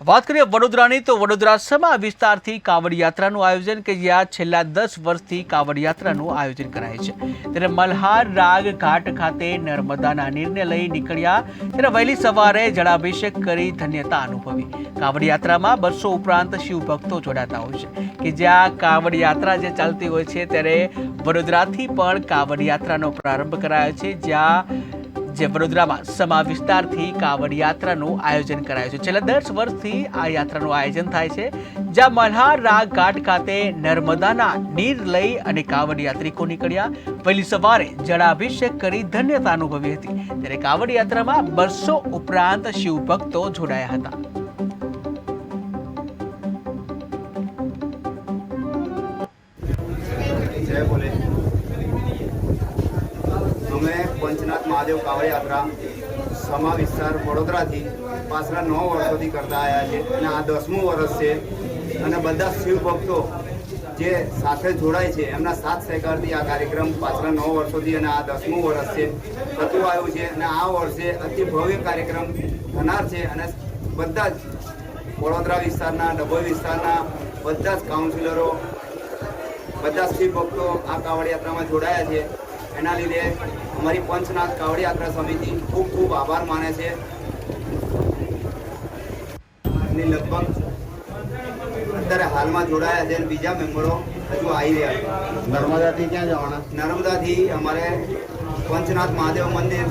વાત કરીએ વડોદરાની, તો વડોદરા સમા વિસ્તારથી કાવડ યાત્રાનું આયોજન કે જ્યાં છેલ્લા દસ વર્ષથી કાવડ યાત્રાનું આયોજન કરાય છે. ત્યારે મલ્હાર રાગ ઘાટ ખાતે નર્મદાના નીરને લઈ નીકળ્યા, ત્યારે વહેલી સવારે જળાભિષેક કરી ધન્યતા અનુભવી. કાવડ યાત્રામાં બસો ઉપરાંત શિવ ભક્તો જોડાતા હોય છે કે જ્યાં કાવડ યાત્રા જે ચાલતી હોય છે, ત્યારે વડોદરાથી પણ કાવડ યાત્રાનો પ્રારંભ કરાયો છે, જ્યાં જે વડોદરામાં સમા વિસ્તારથી કાવડ યાત્રાનું આયોજન કરાયું છે. છેલ્લા દસ વર્ષથી આ યાત્રાનું આયોજન થાય છે. જ્યાં મલ્હાર ઘાટ ખાતે નર્મદાના નીર લઈ અને કાવડ યાત્રિકો નીકળ્યા. વહેલી સવારે જળાભિષેક કરી ધન્યતા અનુભવી હતી. ત્યારે કાવડ યાત્રામાં બસો ઉપરાંત શિવભક્તો જોડાયા હતા. જય બોલે અમે પંચનાથ મહાદેવ કાવડ યાત્રા સમા વિસ્તાર વડોદરાથી પાછલા નવ વર્ષોથી કરતા આવ્યા છે અને આ દસમું વર્ષ છે અને બધા શિવ ભક્તો જે સાથે જોડાય છે, એમના સાથ સહકારથી આ કાર્યક્રમ પાછલા નવ વર્ષોથી અને આ દસમું વર્ષ છે, થતું આવ્યું છે અને આ વર્ષે અતિ ભવ્ય કાર્યક્રમ થનાર છે અને બધા જ વડોદરા વિસ્તારના, ડભોઈ વિસ્તારના બધા જ કાઉન્સિલરો બધા શિવ ભક્તો આ કાવડ યાત્રામાં જોડાયા છે. એના લીધે અમારી પંચનાથ કાવડ યાત્રા સમિતિ ખૂબ ખૂબ આભાર માને છે. લગભગ અત્યારે હાલમાં જોડાયા છે અને બીજા મેમ્બરો હજુ આવી રહ્યા છે. નર્મદાથી ક્યાં જવાના? નર્મદાથી અમારે પંચનાથ મહાદેવ મંદિર